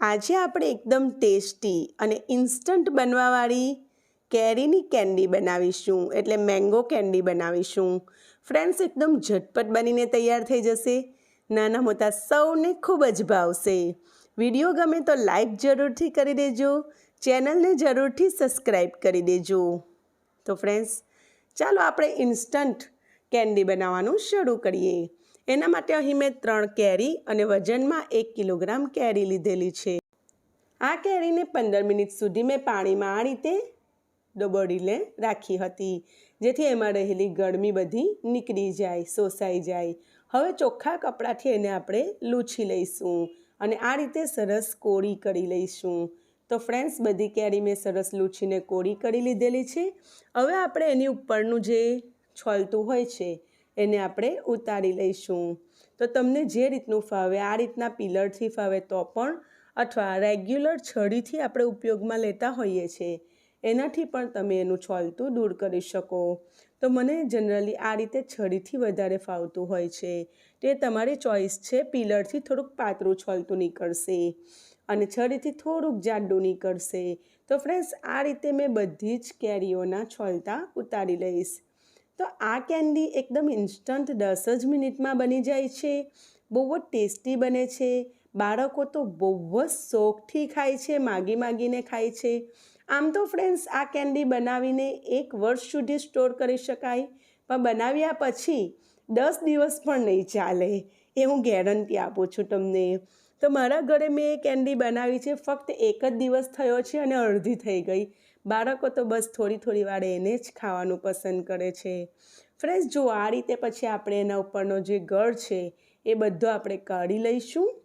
આજે આપણે એકદમ ટેસ્ટી અને ઇન્સ્ટન્ટ બનવાવાળી કેરીની કેન્ડી બનાવીશું, એટલે મેંગો કેન્ડી બનાવીશું. ફ્રેન્ડ્સ, એકદમ ઝટપટ બનીને તૈયાર થઈ જશે. નાના મોટા સૌને ખૂબ જ ભાવશે. વીડિયો ગમે તો લાઈક જરૂરથી કરી દેજો, ચેનલને જરૂરથી સબસ્ક્રાઈબ કરી દેજો. તો ફ્રેન્ડ્સ, ચાલો આપણે ઇન્સ્ટન્ટ કેન્ડી બનાવવાનું શરૂ કરીએ. એના માટે અહીં મેં ત્રણ કેરી અને વજનમાં એક કિલોગ્રામ કેરી લીધેલી છે. આ કેરીને પંદર મિનિટ સુધી મેં પાણીમાં આ રીતે ડબોડીને રાખી હતી, જેથી એમાં રહેલી ગરમી બધી નીકળી જાય, શોષાઈ જાય. હવે ચોખ્ખા કપડાથી એને આપણે લૂછી લઈશું અને આ રીતે સરસ કોળી કરી લઈશું. તો ફ્રેન્ડ્સ, બધી કેરી મેં સરસ લૂછીને કોળી કરી લીધેલી છે. હવે આપણે એની ઉપરનું જે છોલતું હોય છે એને આપણે ઉતારી લઈશું. તો તમને જે રીતનું ફાવે, આ રીતના પિલરથી ફાવે તો પણ અથવા રેગ્યુલર છડીથી આપણે ઉપયોગમાં લેતા હોઈએ છીએ. એનાથી પણ તમે એનું છોલતું દૂર કરી શકો. તો મને જનરલી આ રીતે છડીથી વધારે ફાવતું હોય છે. તે તમારી ચોઈસ છે, પિલરથી થોડુંક પાતળું છોલતું નીકળશે અને છડીથી થોડુંક જાડું નીકળશે. તો ફ્રેન્ડ્સ, આ રીતે મેં બધી જ કેરીઓના છોલતા ઉતારી લઈશ. તો આ કેન્ડી એકદમ ઇન્સ્ટન્ટ દસ જ મિનિટમાં બની જાય છે. બહુ જ ટેસ્ટી બને છે. બાળકો તો બહુ જ શોખથી ખાય છે, માગી માગીને ખાય છે. આમ તો ફ્રેન્ડ્સ આ કેન્ડી બનાવીને એક વર્ષ સુધી સ્ટોર કરી શકાય. પણ બનાવ્યા પછી દસ દિવસ પણ નહીં ચાલે. એ હું ગેરંટી આપું છું તમને. તો મારા ઘરે મેં એ કેન્ડી બનાવી છે. ફક્ત એક જ દિવસ થયો છે અને અડધી થઈ ગઈ. બાળકો તો બસ થોડી થોડી વાર એને જ ખાવાનું પસંદ કરે છે. ફ્રેન્ડ્સ, જો આ રીતે પછી આપણે એના ઉપરનો જે ગળ છે, એ બધો આપણે કાઢી લઈશું.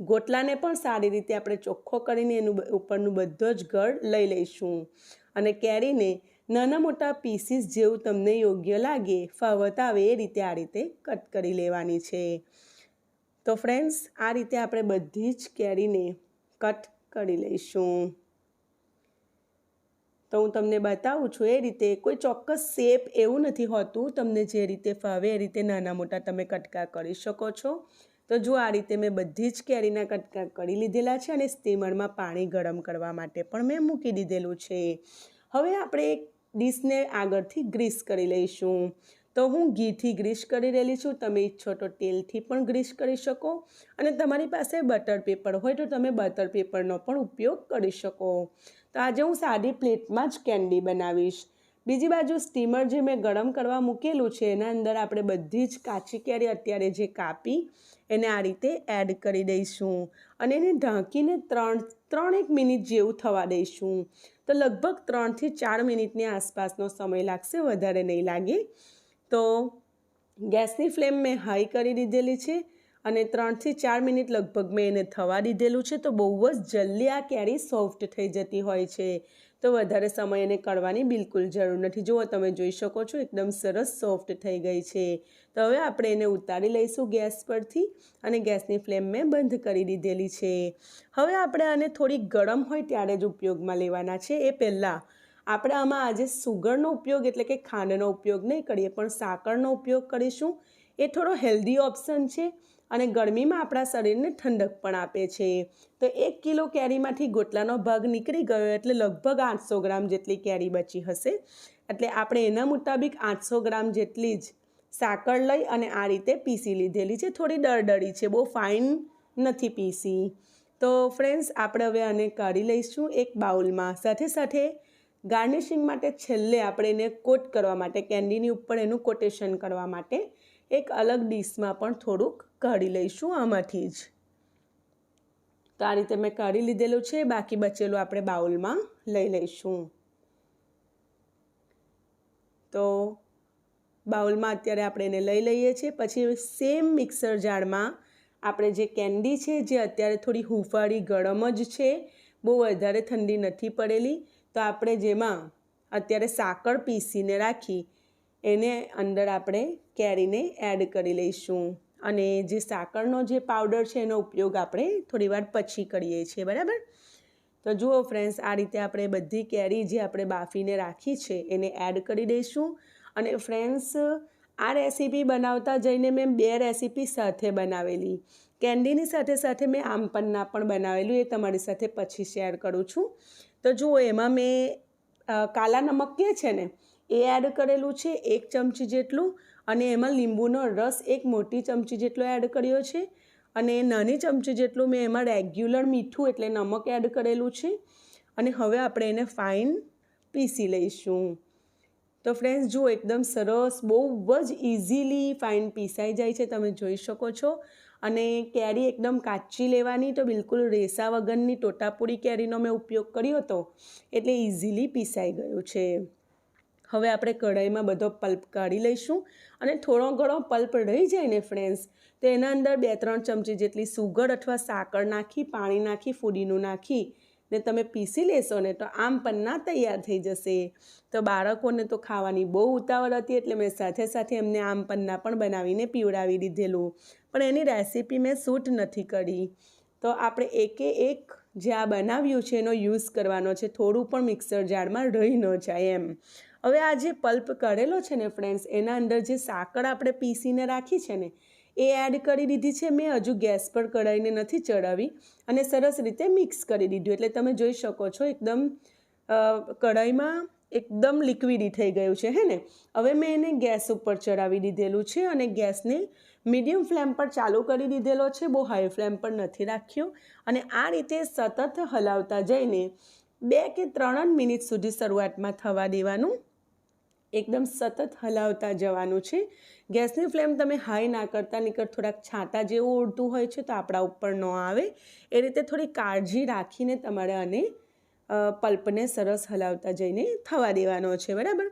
ગોટલાને પણ સારી રીતે આપણે ચોખ્ખો કરીને એનું ઉપરનું બધો જ ગળ લઈ લઈશું. અને કેરીને નાના મોટા પીસીસ જેવું તમને યોગ્ય લાગે, ફાવત આવે એ રીતે આ રીતે કટ કરી લેવાની છે. તો ફ્રેન્ડ્સ, આ રીતે આપણે બધી જ કેરીને કટ કરી લઈશું. તો હું તમને બતાવું છું, એ રીતે કોઈ ચોક્કસ શેપ એવું નથી હોતું તમને જે રીતે ફાવે એ રીતે નાના મોટા તમે કટકા કરી શકો છો. તો જો આ રીતે મેં બધી જ કેરીના કટકા કરી લીધેલા છે અને સ્ટીમરમાં પાણી ગરમ કરવા માટે પણ મેં મૂકી દીધેલું છે. હવે આપણે એક ડીશને આગળથી ગ્રીસ કરી લઈશું. તો હું ઘીથી ગ્રીસ કરી રહેલી છું, તમે ઈચ્છો તો તેલથી પણ ગ્રીસ કરી શકો અને તમારી પાસે બટર પેપર હોય તો તમે બટર પેપરનો પણ ઉપયોગ કરી શકો. તો આજે હું સાદી પ્લેટમાં જ કેન્ડી બનાવીશ. બીજી બાજુ સ્ટીમર જે મેં ગરમ કરવા મૂકેલું છે, એના અંદર આપણે બધી જ કાચી કેરી અત્યારે જે કાપી, એને આ રીતે એડ કરી દઈશું. અને એને ઢાંકીને ત્રણ ત્રણ એક મિનિટ જેવું થવા દઈશું. તો લગભગ ત્રણથી ચાર મિનિટની આસપાસનો સમય લાગશે, વધારે નહીં લાગે. તો ગેસની ફ્લેમ મેં હાઈ કરી દીધેલી છે. અને ત્રણથી ચાર મિનિટ લગભગ મેં એને થવા દીધેલું છે, તો બહુ જ જલ્દી આ કેરી સોફ્ટ થઈ જતી હોય છે. તો વધારે સમય એને કળવાની બિલકુલ જરૂર નથી. જુઓ, તમે જોઈ શકો છો, એકદમ સરસ સોફ્ટ થઈ ગઈ છે. તો હવે આપણે એને ઉતારી લઈશું ગેસ પરથી અને ગેસની ફ્લેમ મેં બંધ કરી દીધેલી છે. હવે આપણે આને થોડી ગરમ હોય ત્યારે જ ઉપયોગમાં લેવાના છે. એ પહેલાં આપણે આમાં આજે સુગરનો ઉપયોગ એટલે કે ખાંડનો ઉપયોગ નહીં કરીએ, પણ સાકરનો ઉપયોગ કરીશું. એ થોડો હેલ્ધી ઓપ્શન છે અને ગરમીમાં આપણા શરીરને ઠંડક પણ આપે છે. તો એક કિલો કેરીમાંથી ગોટલાનો ભાગ નીકળી ગયો એટલે લગભગ આઠસો ગ્રામ જેટલી કેરી બચી હશે. એટલે આપણે એના મુતાબિક આઠસો ગ્રામ જેટલી જ સાકર લઈ અને આ રીતે પીસી લીધેલી છે. થોડી દળદળી છે, બહુ ફાઇન નથી પીસી. તો ફ્રેન્ડ્સ, આપણે હવે આને કાઢી લઈશું એક બાઉલમાં. સાથે સાથે ગાર્નિશિંગ માટે છેલ્લે આપણે એને કોટ કરવા માટે, કેન્ડીની ઉપર એનું કોટેશન કરવા માટે એક અલગ ડીશમાં પણ થોડુંક કાઢી લઈશું આમાંથી જ. તો આ રીતે મેં કાઢી લીધેલું છે, બાકી બચેલું આપણે બાઉલમાં લઈ લઈશું. તો બાઉલમાં અત્યારે આપણે એને લઈ લઈએ છીએ, પછી સેમ મિક્સર જારમાં આપણે જે કેન્ડી છે, જે અત્યારે થોડી હુંફાળી ગરમ જ છે, બહુ વધારે ઠંડી નથી પડેલી, તો આપણે જેમાં અત્યારે સાકર પીસીને રાખી એને અંદર આપણે કેરીને એડ કરી લઈશું. અને જે સાકરનો જે પાવડર છે એનો ઉપયોગ આપણે થોડીવાર પછી કરીએ છીએ, બરાબર? તો જુઓ ફ્રેન્ડ્સ આ રીતે આપણે બધી કેરી જે આપણે બાફીને રાખી છે એને એડ કરી દઈશું. અને ફ્રેન્ડ્સ આ રેસીપી બનાવતા જઈને મેં બે રેસીપી સાથે બનાવેલી. કેન્ડીની સાથે સાથે મેં આમપન્ના પણ બનાવેલું, એ તમારી સાથે પછી શેર કરું છું. તો જુઓ, એમાં મેં કાલા નમક કે છે ને એ એડ કરેલું છે એક ચમચી જેટલું અને એમાં લીંબુનો રસ એક મોટી ચમચી જેટલો એડ કર્યો છે અને નાની ચમચી જેટલું મેં એમાં રેગ્યુલર મીઠું એટલે નમક એડ કરેલું છે અને હવે આપણે એને ફાઇન પીસી લઈશું. તો ફ્રેન્ડ્સ જુઓ એકદમ સરસ, બહુ જ ઇઝીલી ફાઇન પીસાઈ જાય છે, તમે જોઈ શકો છો. અને કેરી એકદમ કાચી લેવાની, તો બિલકુલ રેસા વગરની ટોટાપૂરી કેરીનો મેં ઉપયોગ કર્યો હતો એટલે ઇઝીલી પીસાઈ ગયું છે. હવે આપણે કઢાઈમાં બધો પલ્પ કાઢી લઈશું અને થોડો ઘણો પલ્પ રહી જાય ને ફ્રેન્ડ્સ, તો એના અંદર બે ત્રણ ચમચી જેટલી સુગર અથવા સાકર નાખી, પાણી નાખી ફૂડીનું નાખી ને તમે પીસી લેશો ને તો આમ પન્ના તૈયાર થઈ જશે. તો બાળકોને તો ખાવાની બહુ ઉતાવળ હતી એટલે મેં સાથે સાથે એમને આમ પન્ના પણ બનાવીને પીવડાવી દીધેલું. પણ એની રેસીપી મેં શૂટ નથી કરી. તો આપણે એકે એક જે આ બનાવ્યું છે એનો યુઝ કરવાનો છે, થોડું પણ મિક્સર જારમાં રહી ન જાય એમ. હવે આ જે પલ્પ કરેલો છે ને ફ્રેન્ડ્સ એના અંદર જે સાકર આપણે પીસીને રાખી છે ને, એ એડ કરી દીધી છે મેં. હજુ ગેસ પર કઢાઈને નથી ચડાવી અને સરસ રીતે મિક્સ કરી દીધું. એટલે તમે જોઈ શકો છો એકદમ કઢાઈમાં એકદમ લિક્વિડી થઈ ગયું છે, હે ને? હવે મેં એને ગેસ ઉપર ચડાવી દીધેલું છે અને ગેસને મીડિયમ ફ્લેમ પર ચાલુ કરી દીધેલો છે. બહુ હાઈ ફ્લેમ પર નથી રાખ્યો. અને આ રીતે સતત હલાવતા જઈને બે કે ત્રણ મિનિટ સુધી શરૂઆતમાં થવા દેવાનું. એકદમ સતત હલાવતા જવાનું છે. ગેસની ફ્લેમ તમે હાઈ ના કરતા નીકળ થોડાક છાંટા જેવું ઉડતું હોય છે તો આપણા ઉપર ન આવે. એ રીતે થોડી કાળજી રાખીને તમારે આને પલ્પને સરસ હલાવતા જઈને થવા દેવાનો છે, બરાબર?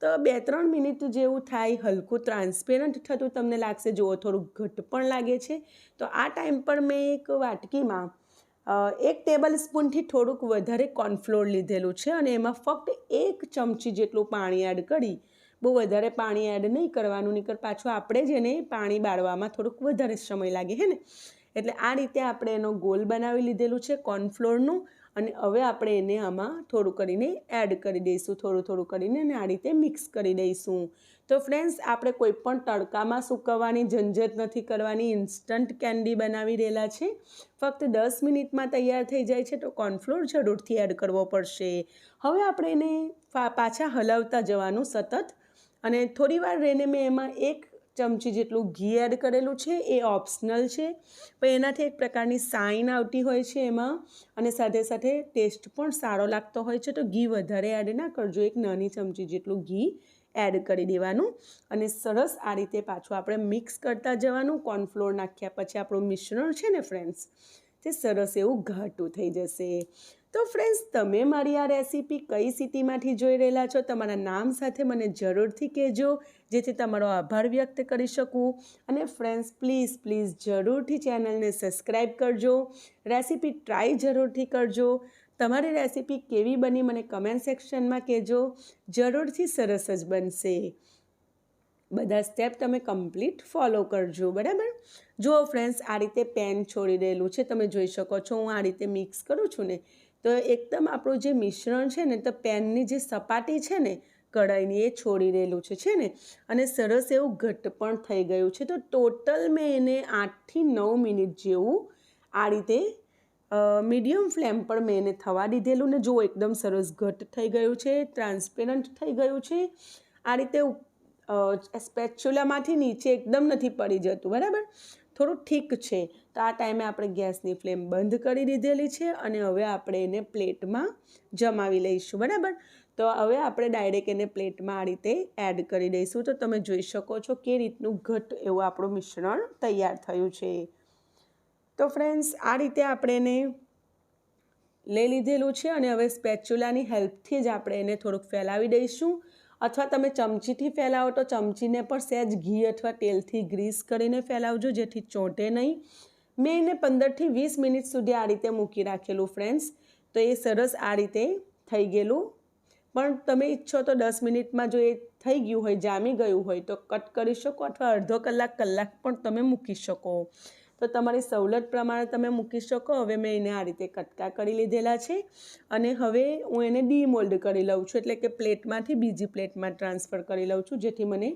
તો બે ત્રણ મિનિટ જેવું થાય, હલકું ટ્રાન્સપેરન્ટ થતું તમને લાગશે. જુઓ થોડું ઘટ પણ લાગે છે. તો આ ટાઈમ પર મેં એક વાટકીમાં એક ટેબલ સ્પૂનથી થોડુંક વધારે કોર્નફ્લોર લીધેલું છે અને એમાં ફક્ત એક ચમચી જેટલું પાણી એડ કરી. બહુ વધારે પાણી એડ નહીં કરવાનું નીકળ પાછું આપણે જ એને પાણી બાળવામાં થોડુંક વધારે સમય લાગે, હે ને? એટલે આ રીતે આપણે એનો ગોલ બનાવી લીધેલું છે કોર્નફ્લોરનું. અને હવે આપણે એને આમાં થોડું કરીને એડ કરી દઈશું. થોડું થોડું કરીને અને આ રીતે મિક્સ કરી દઈશું. તો ફ્રેન્ડ્સ આપણે કોઈ પણ તડકામાં સૂકવવાની, ઝંઝટ નથી કરવાની ઇન્સ્ટન્ટ કેન્ડી બનાવી રહેલા છે. ફક્ત દસ મિનિટમાં તૈયાર થઈ જાય છે તો કોર્નફ્લોર જરૂરથી એડ કરવો પડશે. હવે આપણે એને પાછા હલાવતા જવાનું સતત. અને થોડી વાર રહીને મેં એમાં એક ચમચી જેટલું ઘી એડ કરેલું છે, એ ઓપ્શનલ છે. પણ એનાથી એક પ્રકારની સાઇન આવતી હોય છે એમાં અને સાથે સાથે ટેસ્ટ પણ સારો લાગતો હોય છે. તો ઘી વધારે એડ ના કરજો, એક નાની ચમચી જેટલું ઘી એડ કરી દેવાનું અને સરસ આ રીતે પાછું આપણે મિક્સ કરતા જવાનું. કોર્નફ્લોર નાખ્યા પછી આપણું મિશ્રણ છે ને ફ્રેન્ડ્સ તે સરસ એવું ઘાટું થઈ જશે. તો ફ્રેન્ડ્સ તમે મારી આ રેસીપી કઈ સિટીમાંથી જોઈ રહેલા છો? તમારા નામ સાથે મને જરૂરથી કહેજો, જેથી તમારો આભાર વ્યક્ત કરી શકું. અને ફ્રેન્ડ્સ પ્લીઝ પ્લીઝ જરૂરથી ચેનલને સબસ્ક્રાઈબ કરજો. રેસીપી ટ્રાય જરૂરથી કરજો. તમારી રેસીપી કેવી બની મને કમેન્ટ સેક્શનમાં કહેજો. જરૂરથી સરસ જ બનશે. બધા સ્ટેપ તમે કમ્પ્લીટ ફોલો કરજો, બરાબર? જુઓ ફ્રેન્ડ્સ આ રીતે પેન છોડી દેલું છે. તમે જોઈ શકો છો, હું આ રીતે મિક્સ કરું છું ને. તો એકદમ આપણું જે મિશ્રણ છે ને, તો પેનની જે સપાટી છે ને, કઢાઈની એ છોડી રહેલું છે છે ને? અને સરસ એવું ઘટ પણ થઈ ગયું છે. તો ટોટલ મેં એને આઠથી નવ મિનિટ જેવું આ રીતે મીડિયમ ફ્લેમ પર મેં એને થવા દીધેલું ને જો એકદમ સરસ ઘટ થઈ ગયું છે, ટ્રાન્સપેરન્ટ થઈ ગયું છે. આ રીતે સ્પેચ્યુલામાંથી નીચે એકદમ નથી પડી જતું, બરાબર? થોડું ઠીક છે. તો આ ટાઈમે આપણે ગેસની ફ્લેમ બંધ કરી દીધેલી છે અને હવે આપણે એને પ્લેટમાં જમાવી લઈશું, બરાબર? તો હવે આપણે ડાયરેક્ટ એને પ્લેટમાં આ રીતે એડ કરી દઈશું. તો તમે જોઈ શકો છો કે રીતનું ઘટ એવું આપણું મિશ્રણ તૈયાર થયું છે. તો ફ્રેન્ડ્સ, આ રીતે આપણે એને લઈ લીધેલું છે અને હવે સ્પેચ્યુલાની હેલ્પથી જ આપણે એને થોડુંક ફેલાવી દઈશું. અથવા તમે ચમચીથી ફેલાવો તો ચમચીને પણ સહેજ ઘી અથવા તેલથી ગ્રીસ કરીને ફેલાવજો, જેથી ચોંટે નહીં. મેં એને પંદરથી વીસ મિનિટ સુધી આ રીતે મૂકી રાખેલું ફ્રેન્ડ્સ તો એ સરસ આ રીતે થઈ ગયેલું. પણ તમે ઈચ્છો તો દસ મિનિટમાં જો એ થઈ ગયું હોય, જામી ગયું હોય, તો કટ કરી શકો અથવા અડધો કલાક કલાક પણ તમે મૂકી શકો. તો તમારી સવલત પ્રમાણે તમે મૂકી શકો. હવે મેં એને આ રીતે કટકા કરી લીધેલા છે. અને હવે હું એને ડીમોલ્ડ કરી લઉં છું. એટલે કે પ્લેટમાંથી, બીજી પ્લેટમાં ટ્રાન્સફર કરી લઉં છું, જેથી મને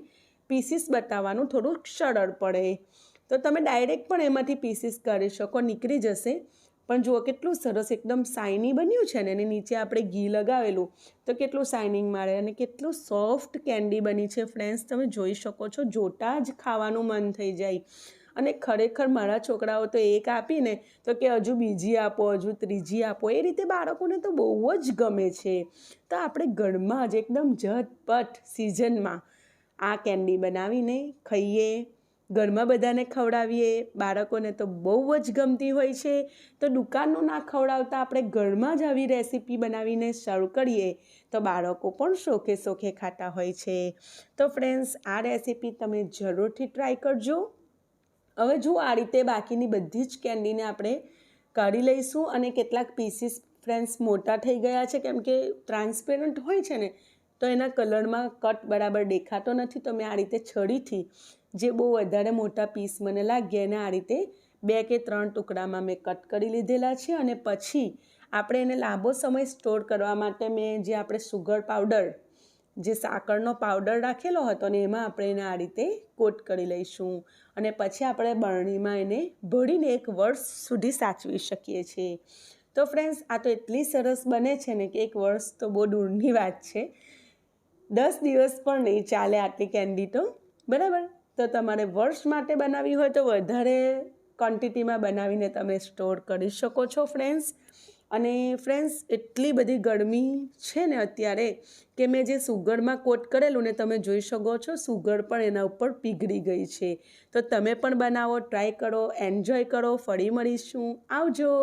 પીસીસ બતાવવાનું થોડું સરળ પડે. તો તમે ડાયરેક્ટ પણ એમાંથી પીસીસ કરી શકો, નીકળી જશે. પણ જુઓ કેટલું સરસ એકદમ શાઇની બન્યું છે ને એને નીચે આપણે ઘી લગાવેલું, તો કેટલું શાઇનિંગ મારે અને કેટલું સોફ્ટ કેન્ડી બની છે ફ્રેન્ડ્સ તમે જોઈ શકો છો, જોતાં જ ખાવાનું મન થઈ જાય. અને ખરેખર મારા છોકરાઓ તો એક આપીને, તો કે હજુ બીજી આપો, હજુ ત્રીજી આપો, એ રીતે બાળકોને તો બહુ જ ગમે છે. તો આપણે ઘરમાં જ એકદમ ઝટપટ સિઝનમાં આ કેન્ડી બનાવીને ખાઈએ. ઘરમાં બધાને ખવડાવીએ, બાળકોને તો બહુ જ ગમતી હોય છે. તો દુકાનનું ના ખવડાવતા આપણે ઘરમાં જ આવી રેસીપી બનાવીને શરૂ કરીએ, તો બાળકો પણ શોખે શોખે ખાતા હોય છે. તો ફ્રેન્ડ્સ, આ રેસીપી તમે જરૂરથી ટ્રાય કરજો. હવે જુઓ આ રીતે બાકીની બધી જ કેન્ડીને આપણે કાઢી લઈશું અને કેટલાક પીસીસ ફ્રેન્ડ્સ મોટા થઈ ગયા છે, કેમ કે ટ્રાન્સપેરન્ટ હોય છે ને તો એના કલરમાં કટ બરાબર દેખાતો નથી, તો મેં આ રીતે છડીથી જે બહુ વધારે મોટા પીસ મને લાગ્યા, એને આ રીતે બે કે ત્રણ ટુકડામાં મેં કટ કરી લીધેલા છે અને પછી આપણે એને લાંબો સમય સ્ટોર કરવા માટે મેં જે આપણે સુગર પાવડર, જે સાકરનો પાવડર રાખેલો હતો ને એમાં આપણે એને આ રીતે કોટ કરી લઈશું અને પછી આપણે બરણીમાં એને ભરીને એક વર્ષ સુધી સાચવી શકીએ છીએ. તો ફ્રેન્ડ્સ, આ તો એટલી સરસ બને છે ને કે એક વર્ષ તો બહુ દૂરની વાત છે. દસ દિવસ પણ નહીં ચાલે આટલી કેન્ડી તો બરાબર? તો તમારે વર્ષ માટે બનાવવી હોય તો વધારે ક્વોન્ટિટીમાં બનાવીને તમે સ્ટોર કરી શકો છો ફ્રેન્ડ્સ અને ફ્રેન્ડ્સ એટલી બધી ગરમી છે ને અત્યારે કે મેં જે સુગરમાં કોટ કરેલું ને તમે જોઈ શકો છો, સુગર પણ એના ઉપર પીગળી ગઈ છે. તો તમે પણ બનાવો ટ્રાય કરો એન્જોય કરો, ફરી મળીશું. આવજો!